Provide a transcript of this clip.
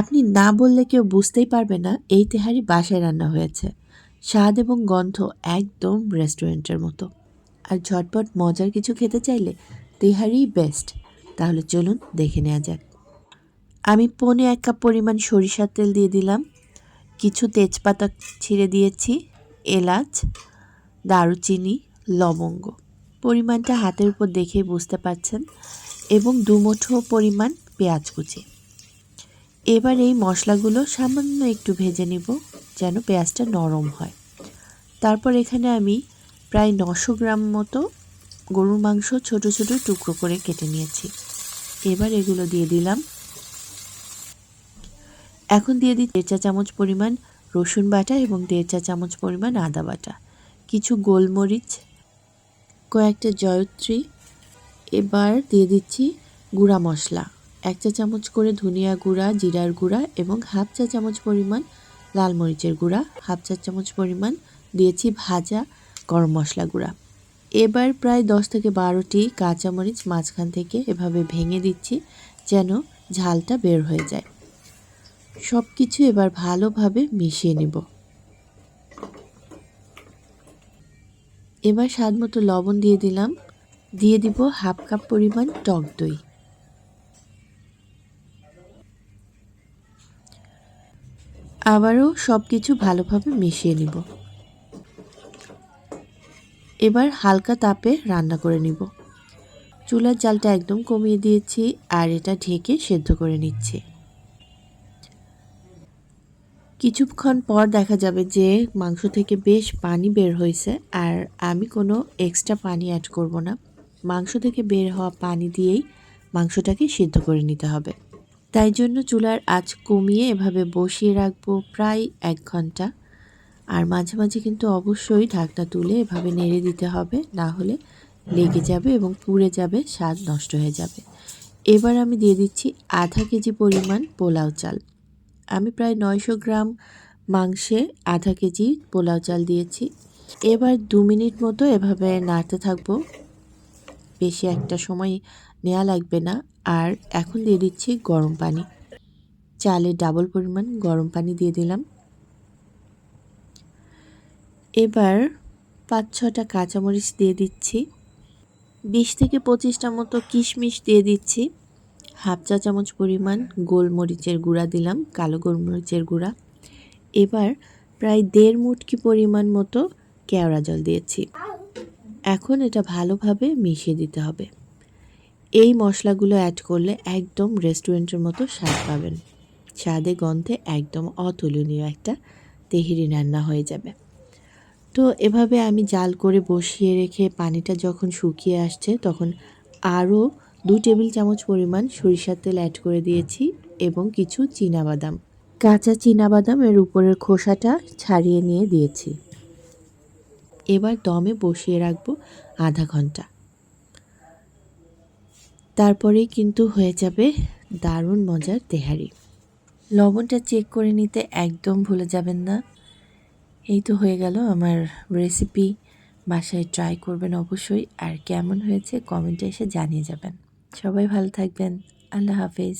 আপনি না বললে কেউ বুঝতেই পারবে না এই তেহারি বাসায় রান্না হয়েছে। স্বাদ এবং গন্ধ একদম রেস্টুরেন্টের মতো। আর ঝটপট মজার কিছু খেতে চাইলে তেহারিই বেস্ট তাহলে চলুন দেখে নেওয়া যাক। আমি পনে এক কাপ পরিমাণ সরিষার তেল দিয়ে দিলাম। কিছু তেজপাতা ছিঁড়ে দিয়েছি, এলাচ, দারুচিনি, লবঙ্গ। পরিমাণটা হাতের উপর দেখেই বুঝতে পারছেন। এবং দুমুঠো পরিমাণ পেঁয়াজ কুচি। এবার এই মশলাগুলো সামান্য একটু ভেজে নিব যেন পেঁয়াজটা নরম হয়। তারপর এখানে আমি প্রায় নশো গ্রাম মতো গরুর মাংস ছোট ছোট টুকরো করে কেটে নিয়েছি। এবার এগুলো দিয়ে দিলাম। এখন দিয়ে দিই দেড় চা চামচ পরিমাণ রসুন বাটা এবং দেড় চা চামচ পরিমাণ আদা বাটা, কিছু গোলমরিচ, কয়েকটা জয়ত্রী। এবার দিয়ে দিচ্ছি গুঁড়া মশলা। এক চা চামচ করে ধনিয়া গুঁড়া, জিরার গুঁড়া এবং হাফ চা চামচ পরিমাণ লাল মরিচের গুঁড়া, হাফ চা চামচ পরিমাণ দিয়েছি ভাজা গরম মশলা গুঁড়া। এবার প্রায় দশ থেকে বারোটি কাঁচামরিচ মাঝখান থেকে এভাবে ভেঙে দিচ্ছি যেন ঝালটা বের হয়ে যায়। সব কিছু এবার ভালোভাবে মিশিয়ে নেব। এবার স্বাদ মতো লবণ দিয়ে দিলাম। দিয়ে দিব হাফ কাপ পরিমাণ টক দই। আবারও সব কিছু ভালোভাবে মিশিয়ে নিব। এবার হালকা তাপে রান্না করে নিব। চুলার জালটা একদম কমিয়ে দিয়েছি আর এটা ঢেকে সেদ্ধ করে নিচ্ছি। কিছুক্ষণ পর দেখা যাবে যে মাংস থেকে বেশ পানি বের হয়েছে আর আমি কোনো এক্সট্রা পানি অ্যাড করব না। মাংস থেকে বের হওয়া পানি দিয়েই মাংসটাকে সিদ্ধ করে নিতে হবে। তাই জন্য চুলার আঁচ কমিয়ে এভাবে বসিয়ে রাখব প্রায় এক ঘণ্টা। আর মাঝে মাঝে কিন্তু অবশ্যই ঢাকনা তুলে এভাবে নেড়ে দিতে হবে, না হলে লেগে যাবে এবং পুড়ে যাবে, স্বাদ নষ্ট হয়ে যাবে। এবার আমি দিয়ে দিচ্ছি আধা কেজি পরিমাণ পোলাও চাল। আমি প্রায় নয়শো গ্রাম মাংসে আধা কেজি পোলাও চাল দিয়েছি। এবার দু মিনিট মতো এভাবে নাড়তে থাকব। বেশি একটা সময় নেওয়া লাগবে না। আর এখন দিয়ে দিচ্ছি গরম পানি। চালের ডাবল পরিমাণ গরম পানি দিয়ে দিলাম। এবার পাঁচ ছটা কাঁচামরিচ দিয়ে দিচ্ছি। বিশ থেকে পঁচিশটা মতো কিশমিশ দিয়ে দিচ্ছি। হাফ চা চামচ পরিমাণ গোলমরিচের গুঁড়া দিলাম, কালো গোলমরিচের গুঁড়া। এবার প্রায় দেড় মুটকি পরিমাণ মতো কেওড়া জল দিয়েছি। এখন এটা ভালোভাবে মিশিয়ে দিতে হবে। এই মশলাগুলো অ্যাড করলে একদম রেস্টুরেন্টের মতো স্বাদ পাবেন। স্বাদে গন্ধে একদম অতুলনীয় একটা তেহিরি রান্না হয়ে যাবে। তো এভাবে আমি জাল করে বসিয়ে রেখে পানিটা যখন শুকিয়ে আসছে, তখন আরও দু টেবিল চামচ পরিমাণ সরিষার তেল অ্যাড করে দিয়েছি এবং কিছু বাদাম কাঁচা এর উপরের খোসাটা ছাড়িয়ে নিয়ে দিয়েছি। এবার দমে বসিয়ে রাখব আধা ঘণ্টা। তারপরেই কিন্তু হয়ে যাবে দারুণ মজার তেহারি। লবণটা চেক করে নিতে একদম ভুলে যাবেন না। এই তো হয়ে গেল আমার রেসিপি বাসায় ট্রাই করবেন অবশ্যই। আর কেমন হয়েছে কমেন্টে এসে জানিয়ে যাবেন। সবাই ভালো থাকবেন। আল্লাহ হাফেজ।